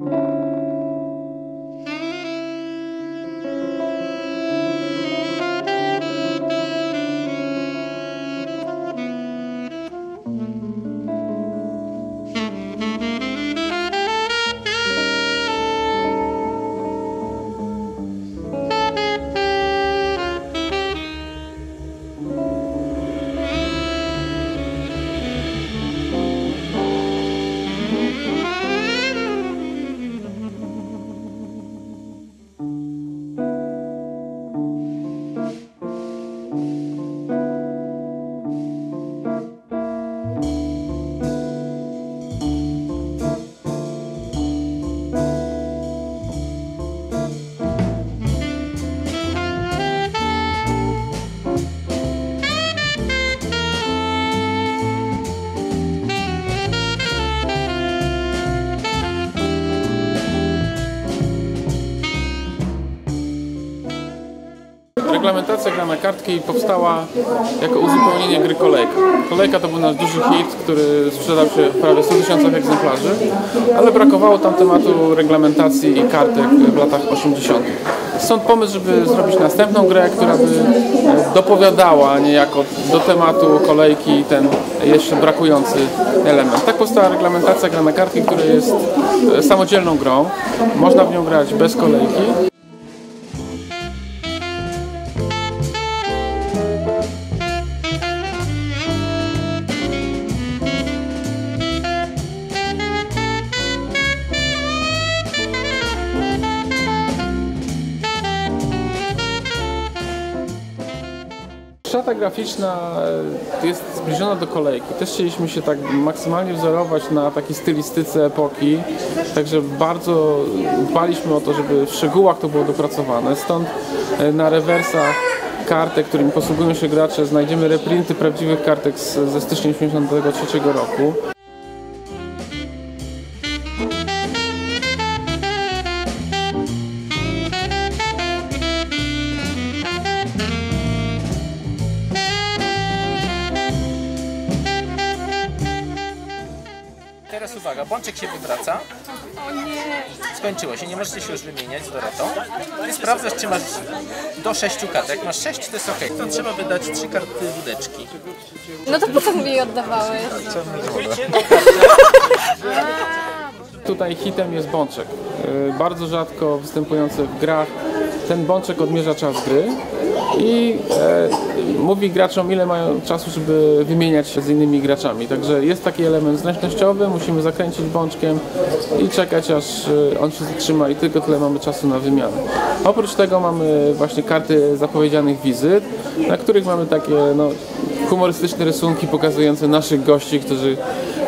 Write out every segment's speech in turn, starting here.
you. Reglamentacja gra na kartki powstała jako uzupełnienie gry Kolejka. Kolejka to był nasz duży hit, który sprzedał się w prawie 100 tysiącach egzemplarzy, ale brakowało tam tematu reglamentacji i kartek w latach 80. Stąd pomysł, żeby zrobić następną grę, która by dopowiadała niejako do tematu kolejki ten jeszcze brakujący element. Tak powstała reglamentacja gra na kartki, która jest samodzielną grą. Można w nią grać bez kolejki. Szata graficzna e, jest zbliżona do kolejki. Też chcieliśmy się tak maksymalnie wzorować na takiej stylistyce epoki, także bardzo dbaliśmy o to, żeby w szczegółach to było dopracowane. Stąd e, na rewersach kartek, którymi posługują się gracze, znajdziemy reprinty prawdziwych kartek ze stycznia 1983 roku. Uwaga, bączek się wywraca. O nie! Skończyło się, nie możecie się już wymieniać z Dorotą. Ty sprawdzasz, czy masz do sześciu kart. Jak masz sześć, to jest ok. To trzeba wydać trzy karty wódeczki. No to po co mi jej oddawałeś? Tutaj hitem jest bączek. Yy, Bardzo rzadko występujący w grach. Ten bączek odmierza czas gry i e, mówi graczom, ile mają czasu, żeby wymieniać się z innymi graczami. Także jest taki element zręcznościowy, musimy zakręcić bączkiem i czekać, aż e, on się zatrzyma i tylko tyle mamy czasu na wymianę. Oprócz tego mamy właśnie karty zapowiedzianych wizyt, na których mamy takie no, humorystyczne rysunki pokazujące naszych gości, którzy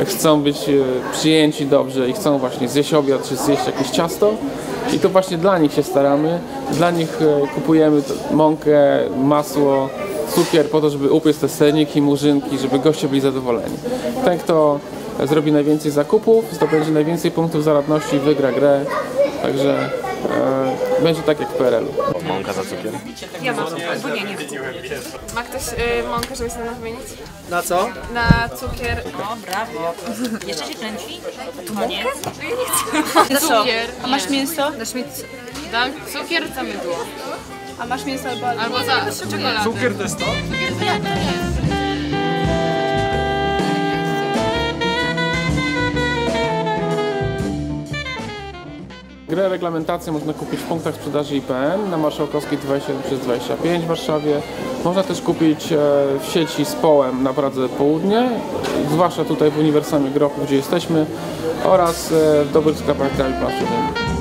chcą być e, przyjęci dobrze i chcą właśnie zjeść obiad czy zjeść jakieś ciasto. I to właśnie dla nich się staramy. Dla nich e, kupujemy mąkę, masło, cukier po to, żeby upiec te serniki, murzynki, żeby goście byli zadowoleni. Ten, kto zrobi najwięcej zakupów, zdobędzie najwięcej punktów zaradności, wygra grę. Także e, będzie tak jak w PRL-u. Mąka za cukier. Ja mam, albo nie, nie. Ma ktoś y, mąkę, żeby sobie nas wymienić? Na co? Na cukier. O, brawo. Jeszcze się kręci? Tu koniec. Na cukier. A masz mięso? Dasz mi dam cukier za mydło. A masz mięso albo... Albo za czekoladę. Cukier to jest to? Cukier to jest. Grę reglamentację można kupić w punktach sprzedaży IPN na Marszałkowskiej 27 przez 25 w Warszawie. Można też kupić e, w sieci z Połem na Pradze Południe, zwłaszcza tutaj w Uniwersamie Grochu, gdzie jesteśmy oraz e, w dobrych sklepach kraju planszowymi.